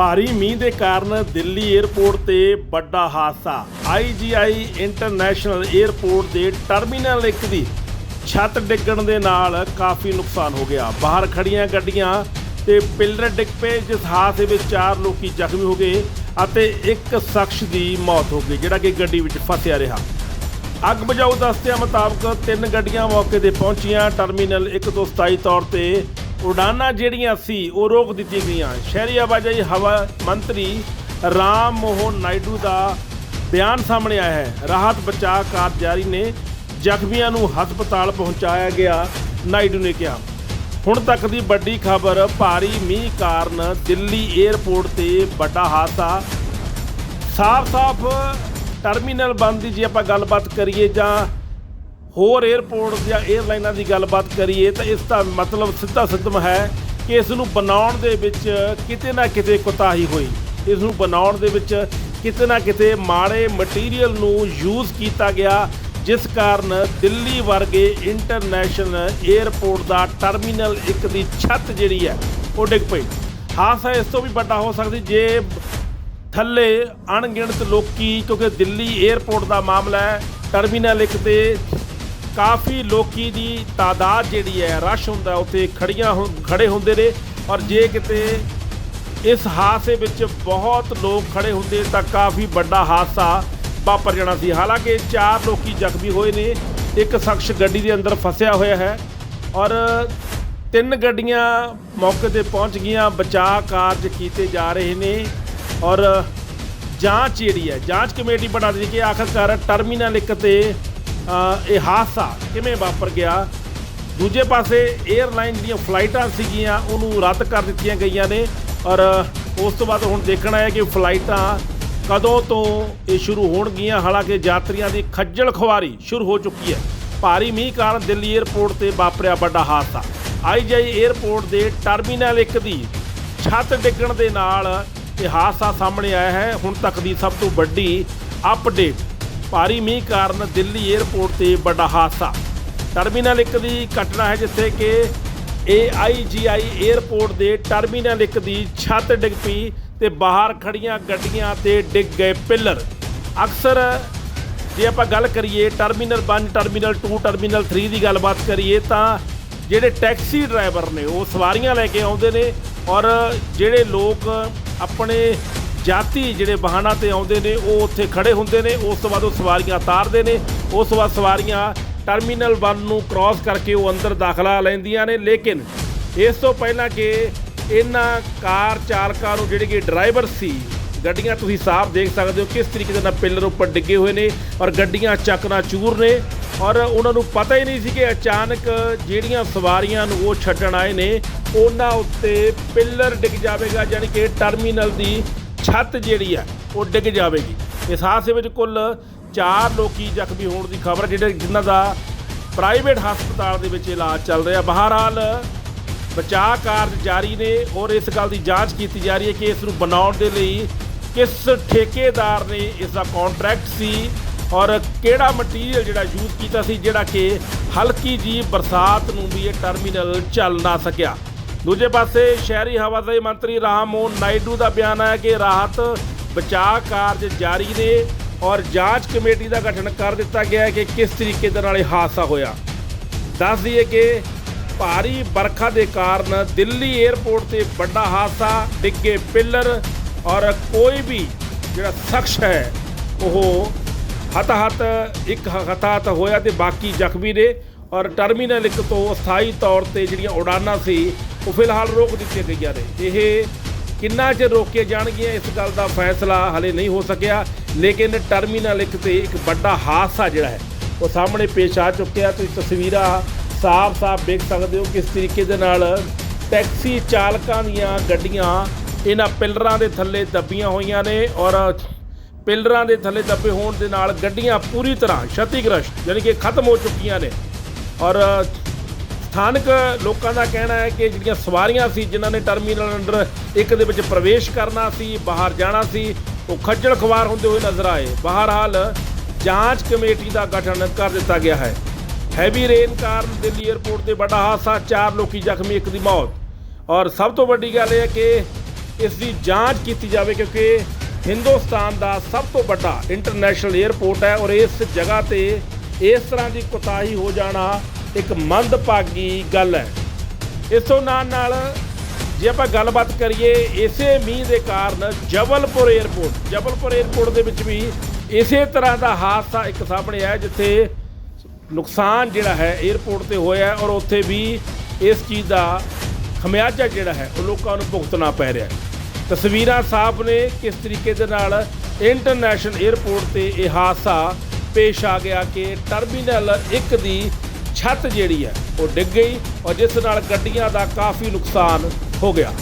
ਭਾਰੀ ਮੀਂਹ ਦੇ ਕਾਰਨ ਦਿੱਲੀ 에ਅਰਪੋਰਟ ਤੇ ਵੱਡਾ ਹਾਦਸਾ। ਆਈਜੀਆਈ ਇੰਟਰਨੈਸ਼ਨਲ 에ਅਰਪੋਰਟ ਦੇ ਟਰਮੀਨਲ 1 ਦੀ ਛੱਤ ਡਿੱਗਣ ਦੇ ਨਾਲ ਕਾਫੀ ਨੁਕਸਾਨ ਹੋ ਗਿਆ। ਬਾਹਰ ਖੜੀਆਂ ਗੱਡੀਆਂ ਤੇ ਪਿਲਰ ਡਿੱਗ ਪਏ, ਜਿਸ ਹਾਦਸੇ ਵਿੱਚ ਚਾਰ ਲੋਕੀ ਜ਼ਖਮੀ ਹੋ ਗਏ ਅਤੇ ਇੱਕ ਸ਼ਖਸ ਦੀ ਮੌਤ ਹੋ ਗਈ, ਜਿਹੜਾ ਕਿ ਗੱਡੀ ਵਿੱਚ ਫਸਿਆ ਰਿਹਾ। ਅੱਗ ਬੁਝਾਊ ਦਸਤਿਆਂ ਮੁਤਾਬਕ ਤਿੰਨ ਗੱਡੀਆਂ ਮੌਕੇ ਤੇ ਪਹੁੰਚੀਆਂ। ਟਰਮੀਨਲ 1 ਤੋਂ ਸਥਾਈ ਤੌਰ ਤੇ ਉਡਾਨਾਂ ਜਿਹੜੀਆਂ ਸੀ, ਉਹ ਰੋਕ ਦਿੱਤੀਆਂ ਗਈਆਂ। ਸ਼ਹਿਰੀ ਆਵਾਜਾਈ ਹਵਾ ਮੰਤਰੀ ਰਾਮ ਮੋਹਨ ਨਾਇਡੂ ਦਾ ਬਿਆਨ ਸਾਹਮਣੇ ਆਇਆ ਹੈ। ਰਾਹਤ ਬਚਾਅ ਕਾਰਜਾਰੀ ਨੇ। ਜ਼ਖਮੀਆਂ ਨੂੰ ਹਸਪਤਾਲ ਪਹੁੰਚਾਇਆ ਗਿਆ, ਨਾਇਡੂ ਨੇ ਕਿਹਾ। ਹੁਣ ਤੱਕ ਦੀ ਵੱਡੀ ਖਬਰ, ਭਾਰੀ ਮੀਂਹ ਕਾਰਨ ਦਿੱਲੀ 에ਅਰਪੋਰਟ ਤੇ ਵੱਡਾ ਹਾਦਸਾ। ਸਾਫ਼-ਸਾਫ਼ ਟਰਮੀਨਲ ਬੰਦ ਦੀ ਜੇ ਆਪਾਂ ਗੱਲਬਾਤ ਕਰੀਏ ਜਾਂ ਹੋਰ 에어ਪੋਰਟ ਜਾਂ 에ਅਰਲਾਈਨਾਂ ਦੀ ਗੱਲਬਾਤ ਕਰੀਏ ਤਾਂ ਇਸ ਦਾ ਮਤਲਬ ਸਿੱਧਾ ਸਿੱਧਮ ਹੈ ਕਿ ਇਸ ਨੂੰ ਬਣਾਉਣ ਦੇ ਵਿੱਚ ਕਿਤੇ ਨਾ ਕਿਤੇ ਕੋਤਾਹੀ ਹੋਈ। ਇਸ ਨੂੰ ਬਣਾਉਣ ਦੇ ਵਿੱਚ ਕਿਤੇ ਨਾ ਕਿਤੇ ਮਾੜੇ ਮਟੀਰੀਅਲ ਨੂੰ ਯੂਜ਼ ਕੀਤਾ ਗਿਆ, ਜਿਸ ਕਾਰਨ ਦਿੱਲੀ ਵਰਗੇ ਇੰਟਰਨੈਸ਼ਨਲ 에ਅਰਪੋਰਟ ਦਾ ਟਰਮੀਨਲ 1 ਦੀ ਛੱਤ ਜਿਹੜੀ ਹੈ, ਉਹ ਡਿੱਗ ਪਈ। ਹਾਸਾ ਇਸ ਤੋਂ ਵੀ ਵੱਡਾ ਹੋ ਸਕਦੀ ਜੇ ਥੱਲੇ ਅਣਗਿਣਤ ਲੋਕੀ, ਕਿਉਂਕਿ ਦਿੱਲੀ 에ਅਰਪੋਰਟ ਦਾ ਮਾਮਲਾ ਹੈ ਟਰਮੀਨਲ 1 ਤੇ ਕਾਫੀ ਲੋਕੀ ਦੀ ਤਾਦਾਦ ਜਿਹੜੀ ਹੈ, ਰਸ਼ ਹੁੰਦਾ, ਉੱਥੇ ਖੜੀਆਂ ਹੁ- ਖੜੇ ਹੁੰਦੇ ਨੇ। ਔਰ ਜੇ ਕਿਤੇ ਇਸ ਹਾਦਸੇ ਵਿੱਚ ਬਹੁਤ ਲੋਕ ਖੜੇ ਹੁੰਦੇ, ਤਾਂ ਕਾਫੀ ਵੱਡਾ ਹਾਦਸਾ ਵਾਪਰ ਜਾਣਾ ਸੀ। ਹਾਲਾਂਕਿ ਚਾਰ ਲੋਕੀ ਜ਼ਖਮੀ ਹੋਏ ਨੇ। ਇੱਕ ਸ਼ਖਸ ਗੱਡੀ ਦੇ ਅੰਦਰ ਫਸਿਆ ਹੋਇਆ ਹੈ। ਔਰ ਤਿੰਨ ਗੱਡੀਆਂ ਮੌਕੇ ਤੇ ਪਹੁੰਚ ਗਈਆਂ। ਬਚਾਅ ਕਾਰਜ ਕੀਤੇ ਜਾ ਰਹੇ ਨੇ। ਔਰ ਜਾਂਚ ਜਿਹੜੀ ਹੈ, ਜਾਂਚ ਕਮੇਟੀ ਬਣਾ ਦਿੱਤੀ ਕਿ ਆਖਰਕਾਰ ਟਰਮੀਨਲ ਇੱਕ ਤੇ ਇਹ ਹਾਦਸਾ ਕਿਵੇਂ ਵਾਪਰ ਗਿਆ? ਦੂਜੇ ਪਾਸੇ 에ਅਰਲਾਈਨ ਜਿਹੜੀਆਂ ਫਲਾਈਟਾਂ ਸੀਗੀਆਂ, ਉਹਨੂੰ ਰੱਦ ਕਰ ਦਿੱਤੀਆਂ ਗਈਆਂ ਨੇ। ਔਰ, ਉਸ ਤੋਂ ਬਾਅਦ ਹੁਣ ਦੇਖਣਾ ਹੈ ਕਿ ਫਲਾਈਟਾਂ ਕਦੋਂ ਤੋਂ ਇਹ ਸ਼ੁਰੂ ਹੋਣਗੀਆਂ? ਹਾਲਾਂਕਿ ਯਾਤਰੀਆਂ ਦੀ ਖੱਜਲ ਖੁਆਰੀ ਸ਼ੁਰੂ ਹੋ ਚੁੱਕੀ ਹੈ। ਭਾਰੀ ਮੀਂਹ ਕਾਰਨ ਦਿੱਲੀ 에ਅਰਪੋਰਟ ਤੇ ਵਾਪਰਿਆ ਵੱਡਾ ਹਾਦਸਾ। ਆਈਜੀਆਈ 에ਅਰਪੋਰਟ ਦੇ ਟਰਮੀਨਲ 1 ਦੀ ਛੱਤ ਡਿੱਗਣ ਦੇ ਨਾਲ ਇਹ ਹਾਦਸਾ ਸਾਹਮਣੇ ਆਇਆ ਹੈ। ਹੁਣ ਤੱਕ ਦੀ ਸਭ ਤੋਂ ਵੱਡੀ ਅਪਡੇਟ ਭਾਰੀ ਮੀਂਹ ਕਾਰਨ ਦਿੱਲੀ 에ਅਰਪੋਰਟ ਤੇ ਵੱਡਾ ਹਾਦਸਾ। ਟਰਮੀਨਲ 1 ਦੀ ਘਟਨਾ ਹੈ ਜਿੱਥੇ ਕਿ AIGI 에ਅਰਪੋਰਟ ਦੇ ਟਰਮੀਨਲ 1 ਦੀ ਛੱਤ ਡਿੱਗ ਪਈ ਤੇ ਬਾਹਰ ਖੜੀਆਂ ਗੱਡੀਆਂ ਤੇ ਡਿੱਗ ਗਏ ਪਿੱਲਰ। ਅਕਸਰ ਜੇ ਆਪਾਂ ਗੱਲ ਕਰੀਏ ਟਰਮੀਨਲ 1 ਟਰਮੀਨਲ 2 ਟਰਮੀਨਲ 3 ਦੀ ਗੱਲਬਾਤ ਕਰੀਏ ਤਾਂ ਜਿਹੜੇ ਟੈਕਸੀ ਡਰਾਈਵਰ ਨੇ ਉਹ ਸਵਾਰੀਆਂ ਲੈ ਕੇ ਆਉਂਦੇ ਨੇ ਔਰ ਜਿਹੜੇ ਲੋਕ ਆਪਣੇ ਜਾਤੀ ਜਿਹੜੇ ਵਾਹਨਾਂ ਤੇ ਆਉਂਦੇ ਨੇ, ਉਹ ਉੱਥੇ ਖੜੇ ਹੁੰਦੇ ਨੇ। ਉਸ ਤੋਂ ਬਾਅਦ ਉਹ ਸਵਾਰੀਆਂ ਉਤਾਰਦੇ ਨੇ। ਉਸ ਤੋਂ ਬਾਅਦ ਸਵਾਰੀਆਂ ਟਰਮੀਨਲ 1 ਨੂੰ ਕ੍ਰਾਸ ਕਰਕੇ ਉਹ ਅੰਦਰ ਦਾਖਲਾ ਲੈਂਦੀਆਂ ਨੇ। ਲੇਕਿਨ ਇਸ ਤੋਂ ਪਹਿਲਾਂ ਕਿ ਇਹਨਾਂ ਕਾਰ ਚਾਲਕਾਂ ਨੂੰ ਜਿਹੜੇ ਕਿ ਡਰਾਈਵਰ ਸੀ, ਗੱਡੀਆਂ ਤੁਸੀਂ ਸਾਫ਼ ਦੇਖ ਸਕਦੇ ਹੋ ਕਿਸ ਤਰੀਕੇ ਦੇ ਨਾਲ ਪਿੱਲਰ ਉੱਪਰ ਡਿੱਗੇ ਹੋਏ ਨੇ ਔਰ ਗੱਡੀਆਂ ਚੱਕਣਾ ਚੂਰ ਨੇ। ਔਰ ਉਹਨਾਂ ਨੂੰ ਪਤਾ ਹੀ ਨਹੀਂ ਸੀ ਕਿ ਅਚਾਨਕ ਜਿਹੜੀਆਂ ਸਵਾਰੀਆਂ ਨੂੰ ਉਹ ਛੱਡਣ ਆਏ ਨੇ, ਉਹਨਾਂ ਉੱਤੇ ਪਿੱਲਰ ਡਿੱਗ ਜਾਵੇਗਾ ਯਾਨੀ ਕਿ ਟਰਮੀਨਲ ਦੀ ਛੱਤ ਜਿਹੜੀ ਹੈ ਉਹ ਡਿੱਗ ਜਾਵੇਗੀ। ਇਸ ਹਾਦਸੇ ਵਿੱਚ ਕੁੱਲ 4 ਲੋਕੀ ਜ਼ਖਮੀ ਹੋਣ ਦੀ ਖਬਰ, ਜਿਹੜੇ ਜਿਨ੍ਹਾਂ ਦਾ ਪ੍ਰਾਈਵੇਟ ਹਸਪਤਾਲ ਦੇ ਵਿੱਚ ਇਲਾਜ ਚੱਲ ਰਿਹਾ। ਬਹਰਹਾਲ ਬਚਾਅ ਕਾਰਜ ਜਾਰੀ ਨੇ ਔਰ ਇਸ ਗੱਲ ਦੀ ਜਾਂਚ ਕੀਤੀ ਜਾ ਰਹੀ ਹੈ ਕਿ ਇਸ ਨੂੰ ਬਣਾਉਣ ਦੇ ਲਈ ਕਿਸ ਠੇਕੇਦਾਰ ਨੇ ਇਸ ਦਾ ਕੰਟਰੈਕਟ ਸੀ ਔਰ ਕਿਹੜਾ ਮਟੀਰੀਅਲ ਜਿਹੜਾ ਯੂਜ਼ ਕੀਤਾ ਸੀ, ਜਿਹੜਾ ਕਿ ਹਲਕੀ ਜੀ ਬਰਸਾਤ ਨੂੰ ਵੀ ਇਹ ਟਰਮੀਨਲ ਚੱਲ ਨਾ ਸਕਿਆ। ਦੂਜੇ ਪਾਸੇ ਸ਼ਹਿਰੀ ਹਵਾਦਾਈ ਮੰਤਰੀ ਰਾਮ ਮੋਹਨ ਨਾਇਡੂ ਦਾ ਬਿਆਨ ਆਇਆ ਕਿ ਰਾਹਤ, ਬਚਾਅ ਕਾਰਜ ਜਾਰੀ ਨੇ ਔਰ ਜਾਂਚ ਕਮੇਟੀ ਦਾ ਗਠਨ ਕਰ ਦਿੱਤਾ ਗਿਆ ਹੈ ਕਿ ਕਿਸ ਤਰੀਕੇ ਦੇ ਨਾਲ ਇਹ ਹਾਦਸਾ ਹੋਇਆ। ਦੱਸ ਦਈਏ ਕਿ ਭਾਰੀ ਵਰਖਾ ਦੇ ਕਾਰਨ ਦਿੱਲੀ 에ਅਰਪੋਰਟ ਤੇ ਵੱਡਾ ਹਾਦਸਾ, ਡਿੱਗੇ ਪਿੱਲਰ ਔਰ ਕੋਈ ਵੀ ਜਿਹੜਾ ਸ਼ਖਸ ਹੈ, ਉਹ ਹਤਾਹਤ, ਇੱਕ ਹਤਾਹਤ ਹੋਇਆ ਤੇ ਬਾਕੀ ਜ਼ਖਮੀ ਨੇ। ਔਰ ਟਰਮੀਨਲ ਇੱਕ ਤੋਂ ਸਥਾਈ ਤੌਰ ਤੇ ਜਿਹੜੀਆਂ ਉਡਾਨਾਂ ਸੀ, ਉਹ ਫਿਲਹਾਲ ਰੋਕ ਦਿੱਤੀਆਂ ਗਈਆਂ ਨੇ। ਇਹ ਕਿੰਨਾ ਚਿਰ ਰੋਕੇ ਜਾਣਗੀਆਂ, ਇਸ ਗੱਲ ਦਾ ਫੈਸਲਾ ਹਲੇ ਨਹੀਂ ਹੋ ਸਕਿਆ। ਲੇਕਿਨ ਟਰਮੀਨਲ ਇੱਕ ਤੇ ਇੱਕ ਵੱਡਾ ਹਾਦਸਾ ਜਿਹੜਾ ਹੈ, ਉਹ ਸਾਹਮਣੇ ਪੇਸ਼ ਆ ਚੁੱਕਿਆ ਤੁਸੀਂ ਤਸਵੀਰਾਂ ਸਾਫ਼-ਸਾਫ਼ ਦੇਖ ਸਕਦੇ ਹੋ ਕਿਸ ਤਰੀਕੇ ਦੇ ਨਾਲ ਟੈਕਸੀ ਚਾਲਕਾਂ ਦੀਆਂ ਗੱਡੀਆਂ ਇਹਨਾਂ ਪਿਲਰਾਂ ਦੇ ਥੱਲੇ ਦੱਬੀਆਂ ਹੋਈਆਂ ਨੇ ਔਰ ਪਿਲਰਾਂ ਦੇ ਥੱਲੇ ਦੱਬੇ ਹੋਣ ਦੇ ਨਾਲ ਗੱਡੀਆਂ ਪੂਰੀ ਤਰ੍ਹਾਂ ਛਤੀਗ੍ਰਸਤ ਯਾਨੀ ਕਿ ਖਤਮ ਹੋ ਚੁੱਕੀਆਂ ਨੇ। ਔਰ, ਸਥਾਨਕ ਲੋਕਾਂ ਦਾ ਕਹਿਣਾ ਹੈ ਕਿ ਜਿਹੜੀਆਂ ਸਵਾਰੀਆਂ ਸੀ, ਜਿਨ੍ਹਾਂ ਨੇ ਟਰਮੀਨਲ ਅੰਦਰ ਇੱਕ ਦੇ ਵਿੱਚ ਪ੍ਰਵੇਸ਼ ਕਰਨਾ ਸੀ, ਬਾਹਰ ਜਾਣਾ ਸੀ, ਉਹ ਖੱਜਲ ਖਵਾਰ ਹੁੰਦੇ ਹੋਏ ਨਜ਼ਰ ਆਏ। ਬਹਰਹਾਲ, ਜਾਂਚ ਕਮੇਟੀ ਦਾ ਗਠਨ ਕਰ ਦਿੱਤਾ ਗਿਆ ਹੈ। ਹੈਵੀ ਰੇਨ ਕਾਰਨ ਦਿੱਲੀ 에ਅਰਪੋਰਟ ਤੇ ਵੱਡਾ ਹਾਦਸਾ, ਚਾਰ ਲੋਕੀ ਜ਼ਖਮੀ, ਇੱਕ ਦੀ ਮੌਤ। ਔਰ, ਸਭ ਤੋਂ ਵੱਡੀ ਗੱਲ ਇਹ ਹੈ ਕਿ ਇਸ ਦੀ ਜਾਂਚ ਕੀਤੀ ਜਾਵੇ, ਕਿਉਂਕਿ ਹਿੰਦੁਸਤਾਨ ਦਾ ਸਭ ਤੋਂ ਵੱਡਾ ਇੰਟਰਨੈਸ਼ਨਲ 에ਅਰਪੋਰਟ ਹੈ ਔਰ ਇਸ ਜਗ੍ਹਾ ਤੇ ਇਸ ਤਰ੍ਹਾਂ ਦੀ ਕੁਤਾਹੀ ਹੋ ਜਾਣਾ ਇੱਕ ਮੰਦਭਾਗੀ ਗੱਲ ਹੈ। ਇਸ ਤੋਂ ਨਾਲ ਨਾਲ ਜੇ ਆਪਾਂ ਗੱਲਬਾਤ ਕਰੀਏ, ਇਸੇ ਮੀਂਹ ਦੇ ਕਾਰਨ ਜਬਲਪੁਰ 에ਅਰਪੋਰਟ ਜਬਲਪੁਰ 에ਅਰਪੋਰਟ ਦੇ ਵਿੱਚ ਵੀ ਇਸੇ ਤਰ੍ਹਾਂ ਦਾ ਹਾਦਸਾ ਇੱਕ ਸਾਹਮਣੇ ਆਇਆ ਜਿੱਥੇ ਨੁਕਸਾਨ ਜਿਹੜਾ ਹੈ 에ਅਰਪੋਰਟ ਤੇ ਹੋਇਆ ਔਰ ਉੱਥੇ ਵੀ ਇਸ ਚੀਜ਼ ਦਾ ਖਮਿਆਜਾ ਜਿਹੜਾ ਹੈ ਉਹ ਲੋਕਾਂ ਨੂੰ ਭੁਗਤਣਾ ਪੈ ਰਿਹਾ ਤਸਵੀਰਾਂ ਸਾਫ਼ ਨੇ ਕਿਸ ਤਰੀਕੇ ਦੇ ਨਾਲ ਇੰਟਰਨੈਸ਼ਨਲ 에ਅਰਪੋਰਟ ਤੇ ਇਹ ਹਾਦਸਾ ਪੇਸ਼ ਆ ਗਿਆ ਕਿ ਟਰਮੀਨਲ 1 ਦੀ ਛੱਤ ਜਿਹੜੀ ਹੈ, ਉਹ ਡਿੱਗ ਗਈ ਔਰ ਜਿਸ ਨਾਲ ਗੱਡੀਆਂ ਦਾ ਕਾਫੀ ਨੁਕਸਾਨ ਹੋ ਗਿਆ।